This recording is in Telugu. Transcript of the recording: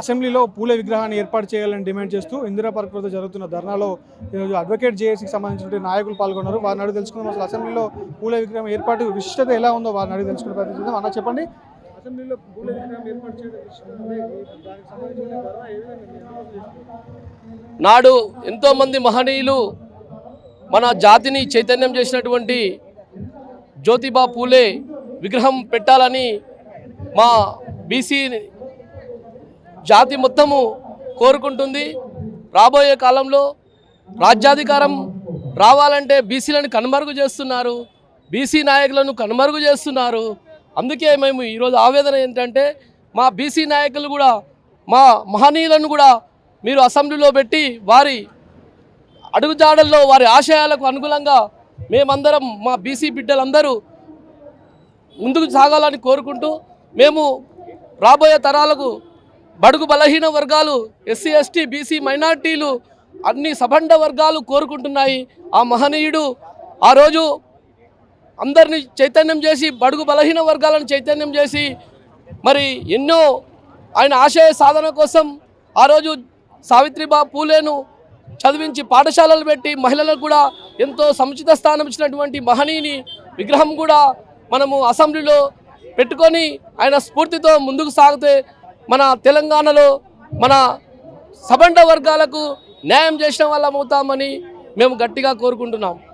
అసెంబ్లీలో పూల విగ్రహాన్ని ఏర్పాటు చేయాలని డిమాండ్ చేస్తూ ఇందిరా పార్క్ వద్ద జరుగుతున్న ధర్నాలో ఈరోజు అడ్వకేట్ జేఏసీకి సంబంధించిన నాయకులు పాల్గొన్నారు. వారిని అడిగి తెలుసుకుందాం. అసలు అసెంబ్లీలో పూల విగ్రహం ఏర్పాటు విశిష్టత ఎలా ఉందో వారిని అడిగి తెలుసుకునే ప్రయత్నం చేద్దాం. అన్న చెప్పండి. అసెంబ్లీలో పూల విగ్రహం ఏర్పాటు చేయడం నాడు ఎంతోమంది మహనీయులు మన జాతిని చైతన్యం చేసినటువంటి జ్యోతిబా పూలే విగ్రహం పెట్టాలని మా బీసీ జాతి మొత్తము కోరుకుంటుంది. రాబోయే కాలంలో రాజ్యాధికారం రావాలంటే బీసీలను కనుమరుగు చేస్తున్నారు. బీసీ నాయకులను కనుమరుగు చేస్తున్నారు. అందుకే మేము ఈరోజు ఆవేదన ఏంటంటే మా బీసీ నాయకులు కూడా మా మహనీయులను కూడా మీరు అసెంబ్లీలో పెట్టి వారి అడుగుజాడల్లో వారి ఆశయాలకు అనుగుణంగా మేమందరం మా బీసీ బిడ్డలందరూ ముందుకు సాగాలని కోరుకుంటూ మేము రాబోయే తరాలకు బడుగు బలహీన వర్గాలు ఎస్సీ ఎస్టీ బీసీ మైనార్టీలు అన్ని సబండ వర్గాలు కోరుకుంటున్నాయి. ఆ మహనీయుడు ఆ రోజు అందరినీ చైతన్యం చేసి బడుగు బలహీన వర్గాలను చైతన్యం చేసి మరి ఎన్నో ఆయన ఆశయ సాధన కోసం ఆ రోజు సావిత్రిబా పూలేను చదివించి పాఠశాలలు పెట్టి మహిళలకు కూడా ఎంతో సముచిత స్థానం ఇచ్చినటువంటి మహనీయుని విగ్రహం కూడా మనము అసెంబ్లీలో పెట్టుకొని ఆయన స్ఫూర్తితో ముందుకు సాగితే మన తెలంగాణలో మన సబండ వర్గాలకు న్యాయం చేసిన వాళ్ళం అవుతామని మేము గట్టిగా కోరుకుంటున్నాం.